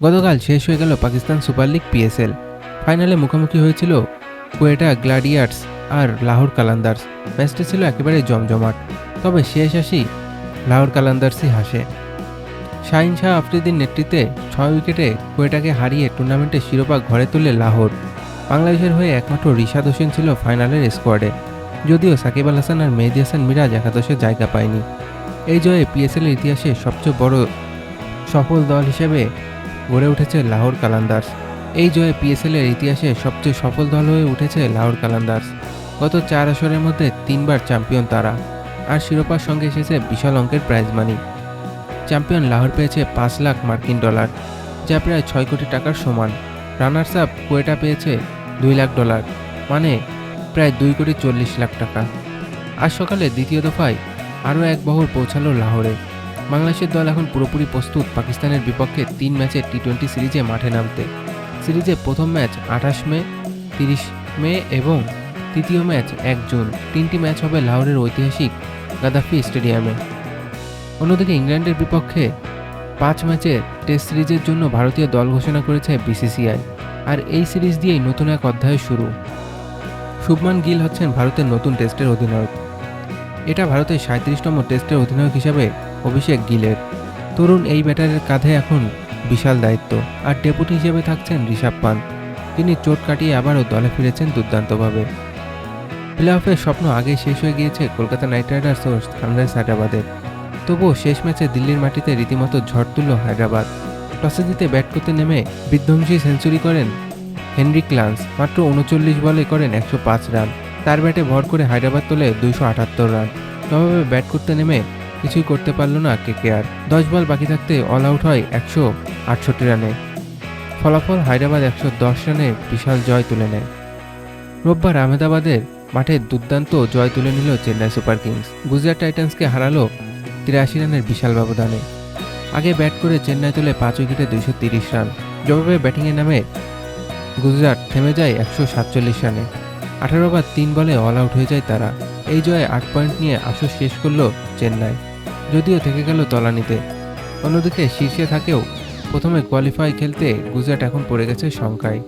গতকাল শেষ হয়ে গেল পাকিস্তান সুপার লিগ পিএসএল। ফাইনালে মুখোমুখি হয়েছিল কোয়েটা গ্লাডিয়ার্স আর লাহোর কালান্দার্স। ম্যাচটি ছিল একেবারে জমজমাট, তবে শেষ আসি লাহোর কালান্দার্সই হাসে। শাহিন শাহ আফ্রিদির নেতৃত্বে ছয় উইকেটে কোয়েটাকে হারিয়ে টুর্নামেন্টের শিরোপা ঘরে তুলে লাহোর। বাংলাদেশের হয়ে একমাত্র রিশাদ হোসেন ছিল ফাইনালের স্কোয়াডে, যদিও সাকিব আল হাসান আর মেহেদি হাসান মিরাজ একাদশে জায়গা পায়নি। এই জয়ে পিএসএলের ইতিহাসে সবচেয়ে বড় সফল দল হিসেবে গড়ে উঠেছে লাহোর কালান্দার্স এই জয়ে পিএসএলের ইতিহাসে সবচেয়ে সফল দল হয়ে উঠেছে লাহোর কালান্দার্স গত চার আসরের মধ্যে তিনবার চ্যাম্পিয়ন তারা, আর শিরোপার সঙ্গে এসেছে বিশাল অঙ্কের প্রাইজ মানি চ্যাম্পিয়ন লাহোর পেয়েছে পাঁচ লাখ মার্কিন ডলার, যা প্রায় ছয় কোটি টাকার সমান। রানার্স আপ কোয়েটা পেয়েছে দুই লাখ ডলার মানে প্রায় দুই কোটি চল্লিশ লাখ টাকা। আজ সকালে দ্বিতীয় দফায় আরও এক বহর পৌঁছালো লাহোরে। বাংলাদেশের দল এখন পুরোপুরি প্রস্তুত পাকিস্তানের বিপক্ষে তিন ম্যাচের টি টোয়েন্টি সিরিজে মাঠে নামতে। সিরিজে প্রথম ম্যাচ আঠাশ মে, তিরিশ মে এবং তৃতীয় ম্যাচ এক জুন। তিনটি ম্যাচ হবে লাহোরের ঐতিহাসিক গাদাফি স্টেডিয়ামে। অন্যদিকে ইংল্যান্ডের বিপক্ষে পাঁচ ম্যাচের টেস্ট সিরিজের জন্য ভারতীয় দল ঘোষণা করেছে বিসিসিআই। আর এই সিরিজ দিয়েই নতুন এক অধ্যায় শুরু। শুভমান গিল হচ্ছেন ভারতের নতুন টেস্টের অধিনায়ক। এটা ভারতের সাঁত্রিশতম টেস্টের অধিনায়ক হিসাবে অভিষেক গিলের। তরুণ এই ব্যাটারের কাঁধে এখন বিশাল দায়িত্ব আর ডেপুটি হিসেবে থাকছেন ঋষভ পান্ত তিনি চোট কাটিয়ে আবারও দলে ফিরেছেন দুর্দান্তভাবে। প্লে অফের স্বপ্ন আগে শেষ হয়ে গিয়েছে কলকাতা নাইট রাইডার্স ও সানরাইজ হায়দ্রাবাদের। তবুও শেষ ম্যাচে দিল্লির মাটিতে রীতিমতো ঝড় তুলল হায়দ্রাবাদ। টসে জিতে ব্যাট করতে নেমে বিধ্বংসী সেঞ্চুরি করেন হেনরি ক্লান্স মাত্র উনচল্লিশ বলে করেন একশো পাঁচ রান। তার ব্যাটে ভর করে হায়দ্রাবাদ তোলে দুইশো আটাত্তর রান। তবে ব্যাট করতে নেমে কিছুই করতে পারল না কেকেআর। দশ বল বাকি থাকতে অল আউট হয় একশো আটষট্টি রানে। ফলাফল হায়দ্রাবাদ একশো দশ রানে বিশাল জয় তুলে নেয়। রোববার আহমেদাবাদের মাঠে দুর্দান্ত জয় তুলে নিল চেন্নাই সুপার কিংস। গুজরাট টাইটান্সকে হারালো তিরাশি রানের বিশাল ব্যবধানে। আগে ব্যাট করে চেন্নাই তোলে পাঁচ উইকেটে দুইশো তিরিশ রান। জবাবে ব্যাটিংয়ে নামে গুজরাট থেমে যায় একশো সাতচল্লিশ রানে। আঠারো বার তিন বলে অল আউট হয়ে যায় তারা। এই জয়ে আট পয়েন্ট নিয়ে আসর শেষ করল চেন্নাই। যদিও থেকে গেল তলানিতে। অন্যদিকে শীর্ষে থাকেও প্রথমে কোয়ালিফাই খেলতে গুজরাট এখন পড়ে গেছে শঙ্কায়।